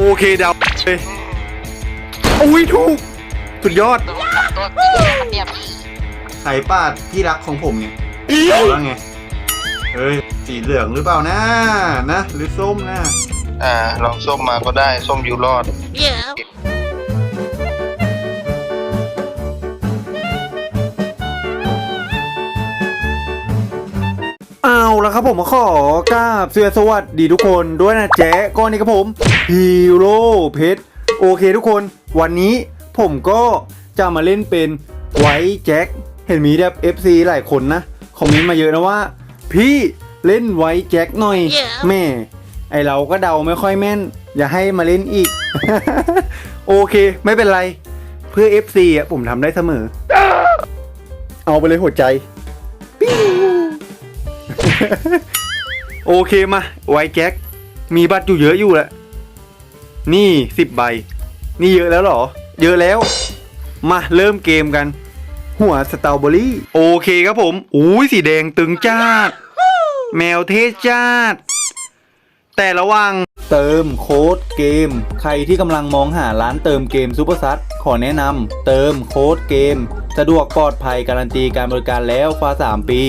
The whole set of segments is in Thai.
โอเคเดาเลยอุ้ยถูก สุดยอด ตัวตัวตัวเนี่ยพี่สายปาดที่รักของผมเนี่ยเอาแล้วไง เฮ้ย สีเหลืองหรือเปล่านะนะ หรือส้มนะ อ่าลองส้มมาก็ได้ ส้มยูรอดเอา แล้วครับผมมาขอกราบเสียสวัสดีทุกคนด้วยนะแจ๊ะก้อนนี้ครับผมฮีโร่เพชรโอเคทุกคน วันนี้ผมก็จะมาเล่นเป็นไวท์แจ็คเห็นมีแบบ FC หลายคนนะคอมเมนต์มาเยอะนะว่า พี่เล่นไวท์แจ็คหน่อยแม่ ไอเราก็เดาไม่ค่อยแม่น อย่าให้มาเล่นอีก โอเค ไม่เป็นไร เพื่อ FC อะผมทำได้เสมอ เอาไปเลยหัวใจ โอเคมา ไว้แจ็ค มีบัตรอยู่เยอะอยู่แหละ นี่สิบใบ นี่เยอะแล้วหรอ เยอะแล้ว มาเริ่มเกมกัน หัวสตรอเบอรี่ โอเคครับผม อุ้ยสีแดงตึงจ้าด แมวเทศจ้าด แต่ระวังเติมโค้ดเกม ใครที่กำลังมองหาร้านเติมเกมซูเปอร์ซัขอแนะนำเติมโค้ดเกม สะดวกปลอดภัยการันตีการบริการแล้วฟ้า3 ปี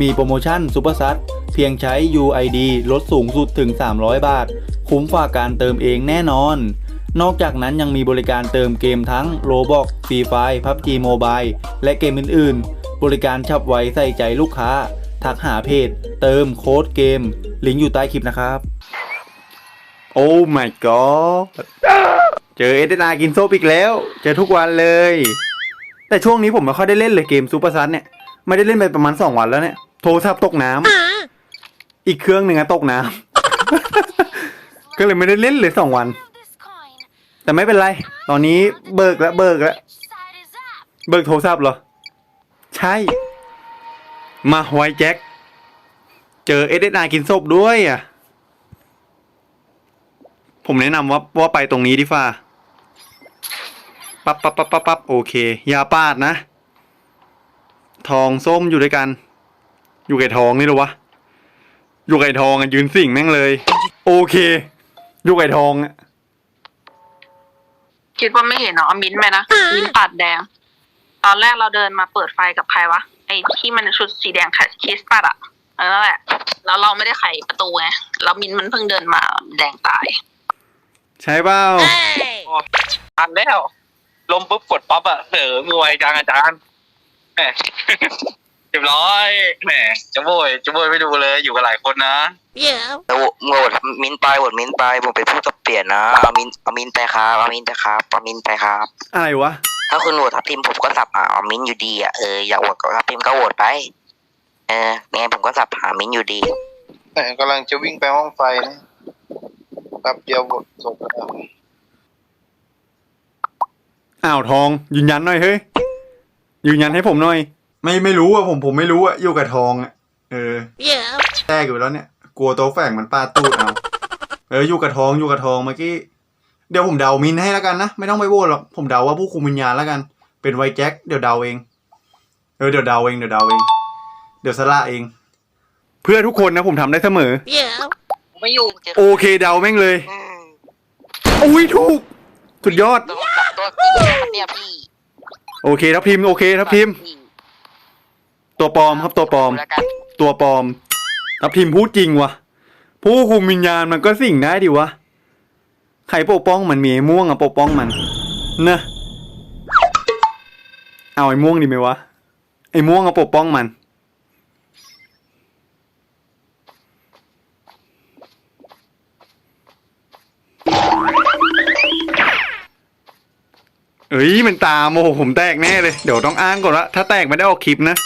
มีโปรโมชั่นซูเปอร์ซัดเพียงใช้ UID ลดสูงสุดถึง 300 บาท คุ้มฝ่าการเติมเองแน่นอน นอกจากนั้นยังมีบริการเติมเกมทั้ง Roblox Free Fire PUBG Mobile และเกมอื่น ๆ บริการฉับไวใส่ใจลูกค้า ทักหาเพจ เติมโค้ดเกม ลิงก์อยู่ใต้คลิปนะครับ โอ้ my god เจอเอเดนากินโซปอีกแล้ว เจอทุกวันเลย แต่ช่วงนี้ผมไม่ค่อยได้เล่นเลยเกมซูเปอร์ซันเนี่ย ไม่ได้เล่นไปประมาณสองวันแล้วเนี่ย โทรศัพท์ตกน้ำอีกเครื่องหนึ่งอะตกน้ำ ก็เลยไม่ได้เล่นเลยสองวัน แต่ไม่เป็นไร ตอนนี้เบิกแล้วเบิกแล้วเบิกโทรศัพท์เหรอ ใช่ มาไวแจ็ค เจอเอเดนากินศพด้วยอะ ผมแนะนำว่าว่าไปตรงนี้ดีฟ่าปั๊บปั๊บปั๊บปั๊บปั๊บโอเค อย่าปาดนะ ทองส้มอยู่ด้วยกัน อยู่ไก่ทองนี่เหรอวะอยู่ไก่ทองอะยืนสิ่งแม่งเลย โอเคอยู่ไก่ทองอะคิดว่าไม่เห็นเนาะเอามิ้นท์ไปนะมิ้นท์ปัดแดง ตอนแรกเราเดินมาเปิดไฟกับใครวะไอ้ที่มันชุดสีแดงคิสปัดอะเออนั่นแหละแล้วเราไม่ได้ไขประตูไงแล้วมิ้นท์มันเพิ่งเดินมาแดงตายใช่เปล่าทันแล้ว ลมปุ๊บกดป๊อปอะเสือมือไวจังอาจารย์แหม เรียบร้อยแหมจะโวยจะโวยไม่ดูเลยอยู่กับหลายคนนะแล้วโหวตมินไปโหวตมินไปผมไปพูดกับเปลี่ยนนะเอามินเอามินไปครับเอามินไปครับเอามินไปครับ อะไรวะ ถ้าคุณโหวตทับทิมผมก็สับหาเอามินอยู่ดีอะเอออยากโหวตกับทับทิมก็โหวตไป เออไงผมก็สับหามินอยู่ดี แต่กำลังจะวิ่งไปห้องไฟนะแป๊บเดียวหมดศพแล้วอ้าวทองยืนยันหน่อยเฮ้ยยืนยันให้ผมหน่อย ไม่ไม่รู้อะผมผมไม่รู้อะอยู่กับทองอะเออแทรกอยู่แล้วเนี่ย กลัวตัวแฝงมันปาดตูดเอาเอออยู่กับทองอยู่กับทองเมื่อกี้เดี๋ยวผมเดามินให้แล้วกันนะไม่ต้องไปโหวตหรอกผมเดาว่าผู้คุมวิญญาณแล้วกัน เป็นไวแจ็คเดี๋ยวเดาเองเออเดี๋ยวเดาเองเดี๋ยวเดาเอง เดี๋ยวสละเอง เพื่อทุกคนนะผมทำได้เสมอไม่อยู่โอเคเดาแม่งเลยอืมอุ้ยถูกสุดยอดตัวตัวตัวเนี่ยพี่โอเคทับพิมพ์โอเคทับพิมพ์ ตัวปลอมครับตัวปลอม แล้วกันตัวปลอมทับทิมพูดจริงวะผู้คุมวิญญาณมันก็สิ่งได้ดิวะใครปกป้องมันมีไอ้ม่วงอะปกป้องมันเนอะเอาไอ้ม่วงดีไหมวะไอ้ม่วงอะปกป้องมัน เอ้ยมันตามโอ้โหผมแตกแน่เลย เดี๋ยวต้องอ้างก่อนละถ้าแตกไม่ได้ออกคลิปนะ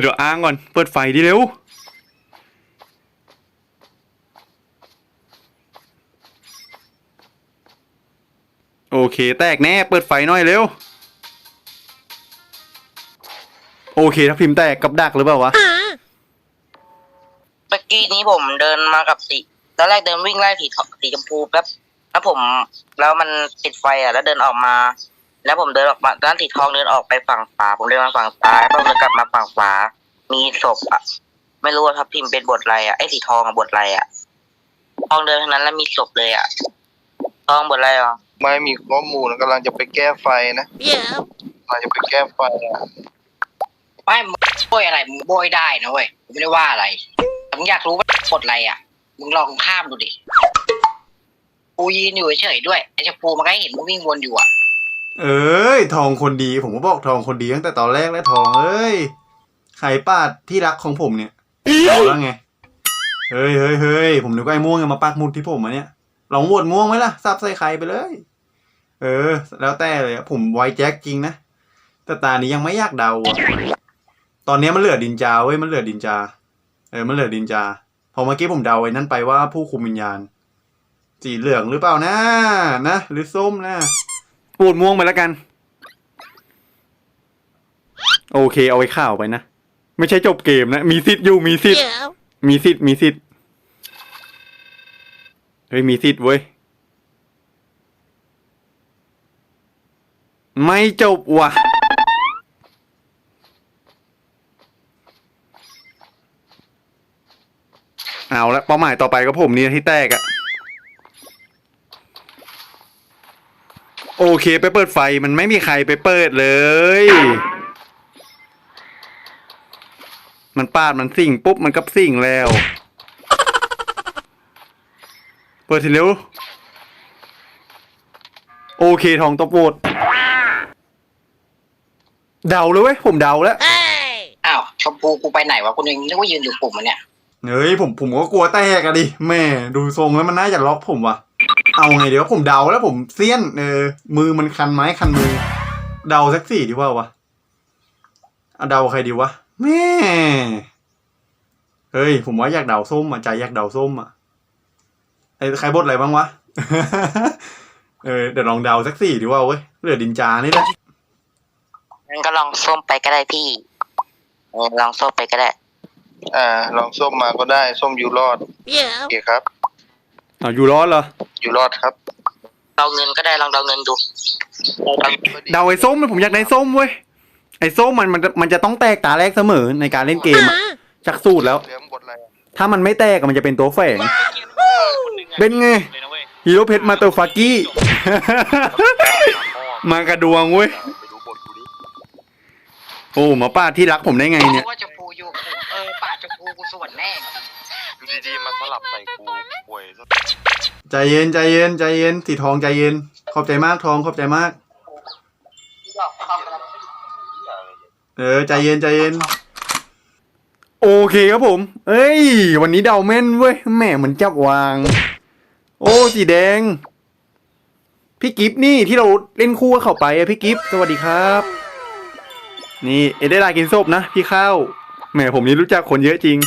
เดี๋ยวอ้างก่อน เปิดไฟดิเร็ว โอเค แตกแน่ เปิดไฟหน่อยเร็ว โอเคถ้าพิมพ์แตกกับดักหรือเปล่าวะ เมื่อกี้นี้ผมเดินมากับสีตอนแรกเดินวิ่งไล่สีทสีชมพูแป๊บ แล้วผมแล้วมันติดไฟอะ แล้วเดินออกมา แล้วผมเดินออกมาด้านสีทองเดินออกไปฝั่งขวาผมเดินมาฝั่งซ้ายแล้วผมเดินกลับมาฝั่งขวา มีศพอะ ไม่รู้ว่าทับทิมเป็นบทอะไรอะไอ้สีทองอะบทอะไรอะทองเดินทั้งนั้นแล้วมีศพเลยอะทองหมดอะไรอะไม่มีข้อมูลกำลังจะไปแก้ไฟนะกำลังจะไปแก้ไฟอะไม่มึงโบยอะไรมึงโบยได้นะเว้ยกูไม่ได้ว่าอะไรแต่มึงอยากรู้ว่ากดอะไรอะมึงลองข้ามดูดิ กูยืนอยู่เฉยๆด้วยไอ้ชมพูมันก็เห็นมึงวิ่งวนอยู่อะ เอ้ย ทองคนดี ผมก็บอกทองคนดีตั้งแต่ตอนแรกแล้วทองเอ้ยไข่ปาดที่รักของผมเนี่ยเอาแล้วไง เฮ้ยเฮ้ยเฮ้ยผมนึกว่าไอ้ม่วงจะมาปักหมุดที่ผมอะเนี่ย ลองโหวตม่วงไหมล่ะซับใส่ไข่ไปเลย เออ แล้วแต่เลยอะผมไวแจ็คจริงนะ แต่ตานี้ยังไม่อยากเดาอะตอนนี้มันเหลือดินจาเว้ย มันเหลือดินจา เออ มันเหลือดินจา พอเมื่อกี้ผมเดาไว้นั่นไปว่าผู้คุมวิญญาณ สีเหลืองหรือเปล่านะนะ หรือส้มนะปูดม่วงไปแล้วกัน โอเค เอาไว้ข่าวไปนะ ไม่ใช่จบเกมนะ มีสิทธิ์อยู่มีสิทธิ์มีสิทธิ์มีสิทธิ์เฮ้ยมีสิทธิ์เว้ย ไม่จบว่ะ เอาละเป้าหมายต่อไปก็ผมนี่ที่แตกอะ โอเคไปเปิดไฟมันไม่มีใครไปเปิดเลย มันปาดมันสิ่งปุ๊บมันก็สิ่งแล้ว เปิดทีเร็ว โอเคทองตบโหวตเดาเลยเว้ยผมเดาแล้วอ้าวชมพูกูไปไหนวะกูยังนึกว่ายืนอยู่ปุ่มมันเนี่ย เฮ้ยผมผมก็กลัวแตกอะดิแม่ดูทรงแล้วมันน่าจะล็อกผมว่ะ เอาไงเดี๋ยวผมเดาแล้วผมเซียนเออมือมันคันไม้คันมือ เดาสักสี่ดีว่าวะเอาเดาใครดีวะแม่เฮ้ย ผมว่าอยากเดาส้มอะใจอยากเดาส้มอะไอ้ใครบดอะไรบ้างวะเออเดี๋ยวลองเดาสักสี่ดีว่าเว้ยเหลือดินจานี่แหละงั้นก็ลองส้มไปก็ได้พี่เออลองส้มไปก็ได้ อ่าลองส้มมาก็ได้ ส้มอยู่รอดโอเคครับเอาอยู่ร้อนเหรอ อยู่รอดครับเราเงินก็ได้ลองเดาเงินดูเดาไอ้ส้มเลยผมอยากได้ส้มเว้ยไอ้ส้มมันมันมันจะต้องแตกตาแรกเสมอในการเล่นเกมอะจากสูตรแล้ว เหลือมกดอะไรอะถ้ามันไม่แตกอะมันจะเป็นตัวแฝง เป็นไง เลยนะเว้ยฮีโร่เพชรมาเตอร์ฟากี้ มากระดวงเว้ย ไปดูบทกูดิโอ้หมาป้าที่รักผมได้ไงเนี่ย ว่าชมพูอยู่ปุ่มเออป่าชมพูกูส่วนแน่อยู่ ดีๆมาสลับใส่กูป่วยซะใจเย็นใจเย็นใจเย็นสีทองใจเย็น ขอบใจมากทองขอบใจมาก เออใจเย็นใจเย็น โอเคครับผม เอ้ย วันนี้เดาแม่นเว้ยแหมเหมือนจับวาง โอ้สีแดง พี่กิฟนี่ที่เราเล่นคู่กับเขาไปอะพี่กิฟสวัสดีครับ นี่เอเดลากินศพนะ พี่ข้าวแหมผมนี่รู้จักคนเยอะจริง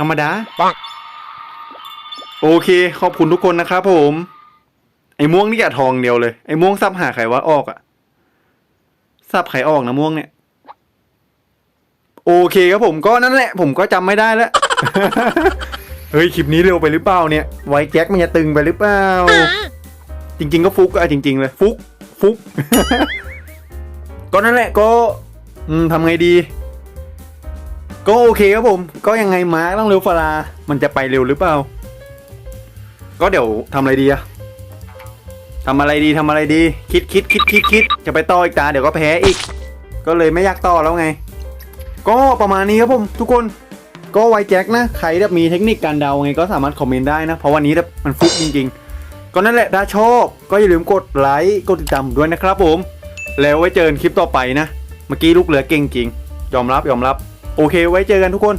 ธรรมดาปังโอเค ขอบคุณทุกคนนะครับผม ไอ้ม่วงนี่แกะทองเดียวเลย ไอ้ม่วงซับหาใครว่าออกอะซับใครออกนะม่วงเนี่ย โอเคครับผมก็นั่นแหละ ผมก็จำไม่ได้แล้ว เฮ้ย คลิปนี้เร็วไปหรือเปล่าเนี่ย ไวแจ็คมันจะตึงไปหรือเปล่า จริง ๆ ก็ฟุกอะจริง ๆ เลย ฟุก ฟุก ก็นั่นแหละก็อืมทำไงดี ก็โอเคครับผม ก็ยังไงมาร์คต้องเร็วฟารามันจะไปเร็วหรือเปล่า ก็เดี๋ยวทำอะไรดีอะทำอะไรดีทำอะไรดี คิดคิดคิดคิดคิดจะไปต่ออีกตาเดี๋ยวก็แพ้อีก ก็เลยไม่อยากต่อแล้วไง ก็ประมาณนี้ครับผมทุกคนก็ไวแจ็คนะ ใครแบบมีเทคนิคการเดาไงก็สามารถคอมเมนต์ได้นะ เพราะวันนี้แบบมันฟุกจริงๆ ก็นั่นแหละถ้าชอบก็อย่าลืมกดไลค์กดติดตามผมด้วยนะครับผม แล้วไว้เจอกันคลิปต่อไปนะ เมื่อกี้ลูกเหลือเก่งจริง ยอมรับยอมรับ โอเคไว้เจอกันทุกคน